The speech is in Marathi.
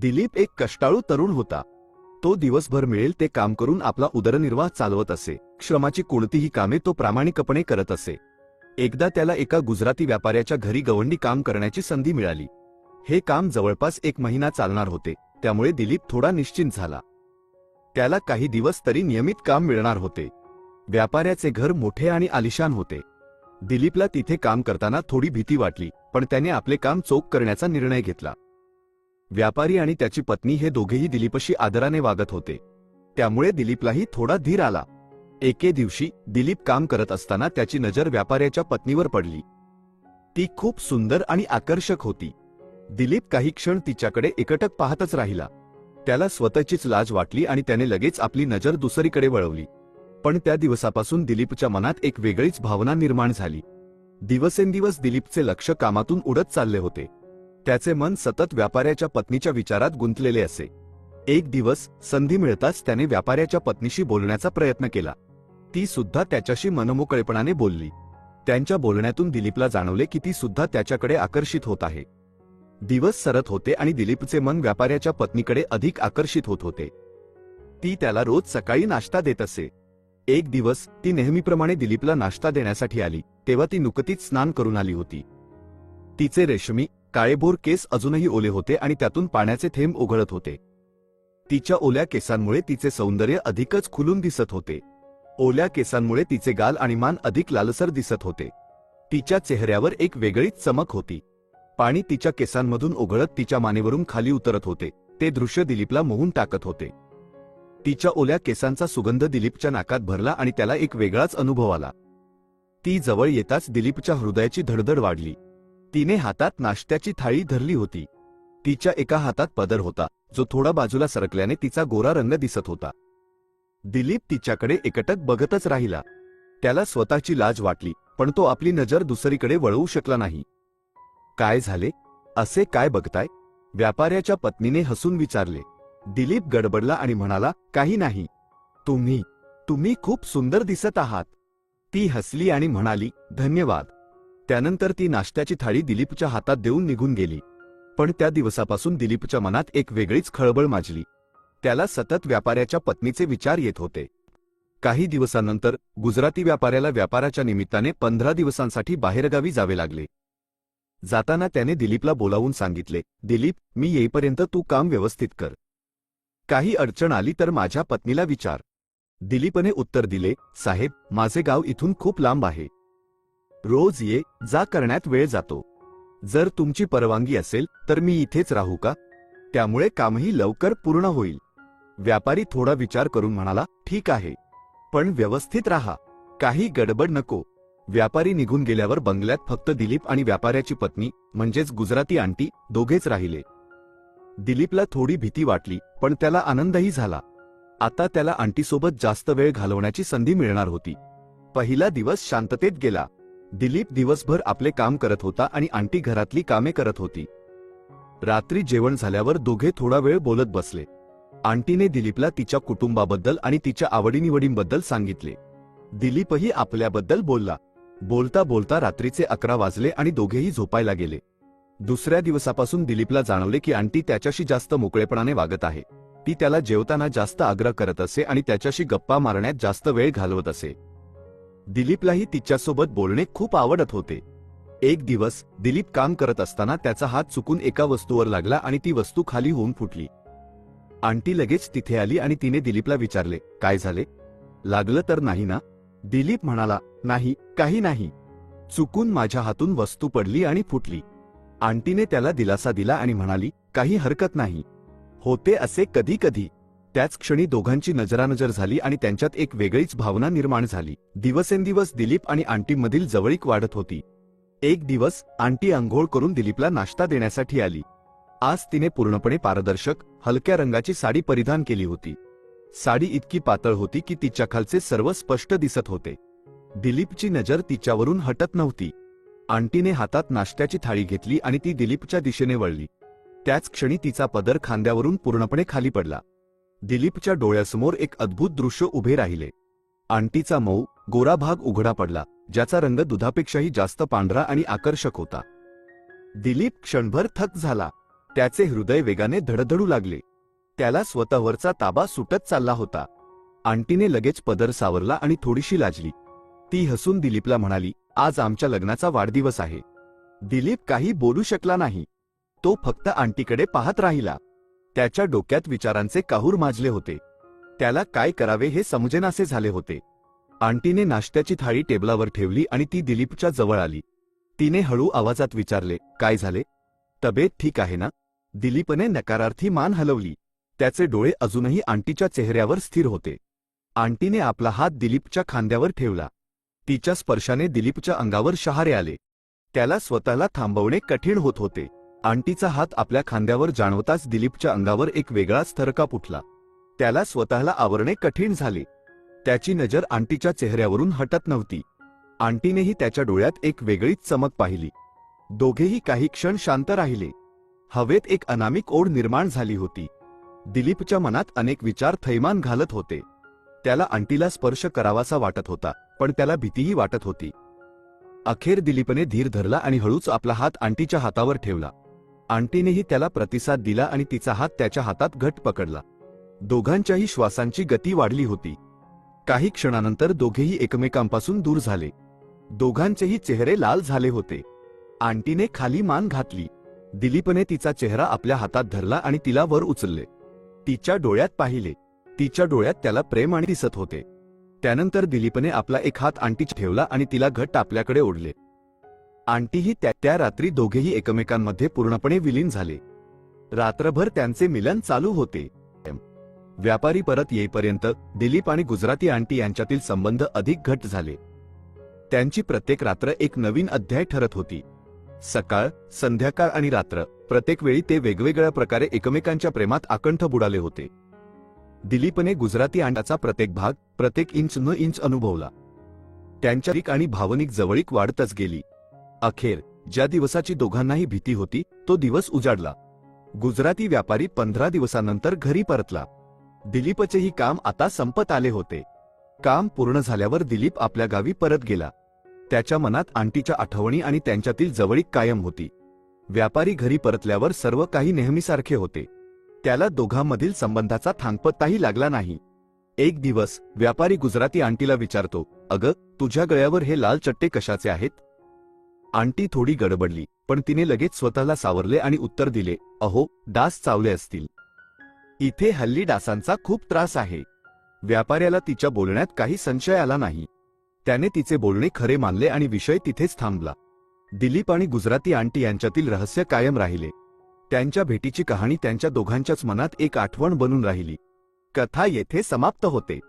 दिलीप एक कष्टाळू तरुण होता. तो दिवसभर मिळेल ते काम करून आपला उदरनिर्वाह चालवत असे. श्रमाची कोणतीही कामे तो प्रामाणिकपणे करत असे. एकदा त्याला एका गुजराती व्यापाऱ्याच्या घरी गवंडी काम करण्याची संधी मिळाली. हे काम जवळपास एक महिना चालणार होते. त्यामुळे दिलीप थोडा निश्चिंत झाला. त्याला काही दिवस तरी नियमित काम मिळणार होते. व्यापाऱ्याचे घर मोठे आणि आलिशान होते. दिलीपला तिथे काम करताना थोडी भीती वाटली पण त्याने आपले काम चोख करण्याचा निर्णय घेतला. व्यापारी आणि त्याची पत्नी हे दोघेही दिलीपशी आदराने वागत होते. त्यामुळे दिलीपलाही थोडा धीर आला. एके दिवशी दिलीप काम करत असताना त्याची नजर व्यापाऱ्याच्या पत्नीवर पडली. ती खूप सुंदर आणि आकर्षक होती. दिलीप काही क्षण तिच्याकडे एकटक पाहतच राहिला. त्याला स्वतःचीच लाज वाटली आणि त्याने लगेच आपली नजर दुसरीकडे वळवली. पण त्या दिवसापासून दिलीपच्या मनात एक वेगळीच भावना निर्माण झाली. दिवसेंदिवस दिलीपचे लक्ष कामातून उडत चालले होते. त्याचे मन सतत व्यापाऱ्याच्या पत्नीच्या विचारात गुंतलेले असे. एक दिवस संधी मिळताच त्याने व्यापाऱ्याच्या पत्नीशी बोलण्याचा प्रयत्न केला. ती सुद्धा त्याच्याशी मनमोकळेपणाने बोलली. त्यांच्या बोलण्यातून दिलीपला जाणवले की ती सुद्धा त्याच्याकडे आकर्षित होत आहे. दिवस सरत होते आणि दिलीपचे मन व्यापाऱ्याच्या पत्नीकडे अधिक आकर्षित होत होते. ती त्याला रोज सकाळी नाश्ता देत असे. एक दिवस ती नेहमीप्रमाणे दिलीपला नाश्ता देण्यासाठी आली तेव्हा ती नुकतीच स्नान करून आली होती. तिचे रेशमी काळेभोर केस अजूनही ओले होते आणि त्यातून पाण्याचे थेंब उघडत होते. तिच्या ओल्या केसांमुळे तिचे सौंदर्य अधिकच खुलून दिसत होते. ओल्या केसांमुळे तिचे गाल आणि मान अधिक लालसर दिसत होते. तिच्या चेहऱ्यावर एक वेगळीच चमक होती. पाणी तिच्या केसांमधून उघडत तिच्या मानेवरून खाली उतरत होते. ते दृश्य दिलीपला मोहून टाकत होते. तिच्या ओल्या केसांचा सुगंध दिलीपच्या नाकात भरला आणि त्याला एक वेगळाच अनुभव आला. ती जवळ येताच दिलीपच्या हृदयाची धडधड वाढली. तिने हातात नाश्त्याची थाळी धरली होती. तिच्या एका हातात पदर होता जो थोडा बाजूला सरकल्याने तिचा गोरा रंग दिसत होता. दिलीप तिच्याकडे एकटक बघतच राहिला. त्याला स्वतःची लाज वाटली पण तो आपली नजर दुसरीकडे वळवू शकला नाही. काय झाले? असे काय बघताय? व्यापाऱ्याच्या पत्नीने हसून विचारले. दिलीप गडबडला आणि म्हणाला काही नाही. तुम्ही तुम्ही खूप सुंदर दिसत आहात. ती हसली आणि म्हणाली धन्यवाद. त्यानंतर ती नाश्त्याची थाळी दिलीपच्या हातात देऊन निघून गेली. पण त्या दिवसापासून दिलीपच्या मनात एक वेगळीच खळबळ माजली. त्याला सतत व्यापाऱ्याच्या पत्नीचे विचार येत होते. काही दिवसानंतर गुजराती व्यापाऱ्याला व्यापाराच्या निमित्ताने पंधरा दिवसांसाठी बाहेरगावी जावे लागले. जाताना त्याने दिलीपला बोलावून सांगितले दिलीप मी येईपर्यंत तू काम व्यवस्थित कर. काही अडचण आली तर माझ्या पत्नीला विचार. दिलीपने उत्तर दिले साहेब माझे गाव इथून खूप लांब आहे. रोज ये जा करण्यात वेळ जातो. जर तुमची परवानगी असेल तर मी इथेच राहू का? त्यामुळे कामही लवकर पूर्ण होईल. व्यापारी थोडा विचार करून म्हणाला ठीक आहे. पण व्यवस्थित राहा. काही गडबड नको. व्यापारी निघून गेल्यावर बंगल्यात फक्त दिलीप आणि व्यापाऱ्याची पत्नी म्हणजेच गुजराती आंटी दोघेच राहिले. दिलीपला थोडी भीती वाटली पण त्याला आनंदही झाला. आता त्याला आंटीसोबत जास्त वेळ घालवण्याची संधी मिळणार होती. पहिला दिवस शांततेत गेला. दिलीप दिवसभर आपले काम करत होता आणि आंटी घरातली कामे करत होती. रात्री जेवण झाल्यावर दोघे थोडा वेळ बोलत बसले. आंटीने दिलीपला तिच्या कुटुंबाबद्दल आणि तिच्या आवडीनिवडींबद्दल सांगितले. दिलीपही आपल्याबद्दल बोलला. बोलता बोलता रात्रीचे अकरा वाजले आणि दोघेही झोपायला गेले. दुसऱ्या दिवसापासून दिलीपला जाणवले की आंटी त्याच्याशी जास्त मोकळेपणाने वागत आहे. ती त्याला जेवताना जास्त आग्रह करत असे आणि त्याच्याशी गप्पा मारण्यात जास्त वेळ घालवत असे. दिलीपलाही तिच्यासोबत बोलणे खूप आवडत होते. एक दिवस दिलीप काम करत असताना त्याचा हात चुकून एका वस्तूवर लागला आणि ती वस्तू खाली होऊन फुटली. आंटी लगेच तिथे आली आणि तिने दिलीपला विचारले काय झाले? लागलं तर नाही ना? दिलीप म्हणाला नाही काही नाही. चुकून माझ्या हातून वस्तू पडली आणि फुटली. आंटीने त्याला दिलासा दिला आणि म्हणाली काही हरकत नाही. होते असे कधी कधी. त्याच क्षणी दोघांची नजरानजर झाली आणि त्यांच्यात एक वेगळीच भावना निर्माण झाली. दिवसेंदिवस दिलीप आणि आंटीमधील जवळीक वाढत होती. एक दिवस आंटी आंघोळ करून दिलीपला नाश्ता देण्यासाठी आली. आज तिने पूर्णपणे पारदर्शक हलक्या रंगाची साडी परिधान केली होती. साडी इतकी पातळ होती की तिच्या खालचे सर्व स्पष्ट दिसत होते. दिलीपची नजर तिच्यावरून हटत नव्हती. आंटीने हातात नाश्त्याची थाळी घेतली आणि ती दिलीपच्या दिशेने वळली. त्याच क्षणी तिचा पदर खांद्यावरून पूर्णपणे खाली पडला. दिलीपच्या डोळ्यासमोर एक अद्भुत दृश्य उभे राहिले. आंटीचा मऊ गोरा भाग उघडा पडला ज्याचा रंग दुधापेक्षाही जास्त पांढरा आणि आकर्षक होता. दिलीप क्षणभर थक झाला. त्याचे हृदय वेगाने धडधडू लागले. त्याला स्वतःवरचा ताबा सुटत चालला होता. आंटीने लगेच पदर सावरला आणि थोडीशी लाजली. ती हसून दिलीपला म्हणाली आज आमच्या लग्नाचा वाढदिवस आहे. दिलीप काही बोलू शकला नाही. तो फक्त आंटीकडे पाहत राहिला. त्याच्या डोक्यात विचारांचे काहूर माजले होते. त्याला काय करावे हे समजेनासे झाले होते. आंटीने नाश्त्याची थाळी टेबलावर ठेवली आणि ती दिलीपच्या जवळ आली. तिने हळू आवाजात विचारले काय झाले? तब्येत ठीक आहे ना? दिलीपने नकारार्थी मान हलवली. त्याचे डोळे अजूनही आंटीच्या चेहऱ्यावर स्थिर होते. आंटीने आपला हात दिलीपच्या खांद्यावर ठेवला. तिच्या स्पर्शाने दिलीपच्या अंगावर शहारे आले. त्याला स्वतःला थांबवणे कठीण होत होते. आंटीचा हात आपल्या खांद्यावर जाणवताच दिलीपच्या अंगावर एक वेगळाच थरकाप उठला. त्याला स्वतःला आवरणे कठीण झाले. त्याची नजर आंटीच्या चेहऱ्यावरून हटत नव्हती. आंटीनेही त्याच्या डोळ्यात एक वेगळीच चमक पाहिली. दोघेही काही क्षण शांत राहिले. हवेत एक अनामिक ओढ निर्माण झाली होती. दिलीपच्या मनात अनेक विचार थैमान घालत होते. त्याला आंटीला स्पर्श करावासा वाटत होता पण त्याला भीतीही वाटत होती. अखेर दिलीपने धीर धरला आणि हळूच आपला हात आंटीच्या हातावर ठेवला. आंटीनेही त्याला प्रतिसाद दिला आणि तिचा हात त्याच्या हातात घट पकडला. दोघांच्याही श्वासांची गती वाढली होती. काही क्षणानंतर दोघेही एकमेकांपासून दूर झाले. दोघांचेही चेहरे लाल झाले होते. आंटीने खाली मान घातली. दिलीपने तिचा चेहरा आपल्या हातात धरला आणि तिला वर उचलले. तिच्या डोळ्यात पाहिले. तिच्या डोळ्यात त्याला प्रेम आणि दिसत होते. त्यानंतर दिलीपने आपला एक हात आंटीच ठेवला आणि तिला घट्ट आपल्याकडे ओढले. आंटीही त्या त्या रात्री दोघेही एकमेकांमध्ये पूर्णपणे विलीन झाले. रात्रभर त्यांचे मिलन चालू होते. व्यापारी परत येईपर्यंत दिलीप आणि गुजराती आंटी यांच्यातील संबंध अधिक घट झाले. त्यांची प्रत्येक रात्र एक नवीन अध्याय ठरत होती. सकाळ संध्याकाळ आणि रात्र प्रत्येक वेळी ते वेगवेगळ्या प्रकारे एकमेकांच्या प्रेमात आकंठ बुडाले होते. दिलीपने गुजराती आंडाचा प्रत्येक भाग प्रत्येक इंच न इंच अनुभवला. त्यांच्या आणि भावनिक जवळीक वाढतच गेली. अखेर ज्या दिवसाची दोघांनाही भीती होती तो दिवस उजाडला. गुजराती व्यापारी पंधरा दिवसानंतर घरी परतला. दिलीपचेही काम आता संपत आले होते. काम पूर्ण झाल्यावर दिलीप आपल्या गावी परत गेला. त्याच्या मनात आंटीच्या आठवणी आणि त्यांच्यातील जवळीक कायम होती. व्यापारी घरी परतल्यावर सर्व काही नेहमीसारखे होते. त्याला दोघांमधील संबंधाचा थांगपत्ताही लागला नाही. एक दिवस व्यापारी गुजराती आंटीला विचारतो अगं तुझ्या गळ्यावर हे लाल चट्टे कशाचे आहेत? आंटी थोडी गडबडली पण तिने लगेच स्वतःला सावरले आणि उत्तर दिले अहो डास चावले असतील. इथे हल्ली डासांचा खूप त्रास आहे. व्यापाऱ्याला तिच्या बोलण्यात काही संशय आला नाही. त्याने तिचे बोलणे खरे मानले आणि विषय तिथेच थांबला. दिलीप आणि गुजराती आंटी यांच्यातील रहस्य कायम राहिले. त्यांच्या भेटीची कहाणी त्यांच्या दोघांच्याच मनात एक आठवण बनून राहिली. कथा येथे समाप्त होते.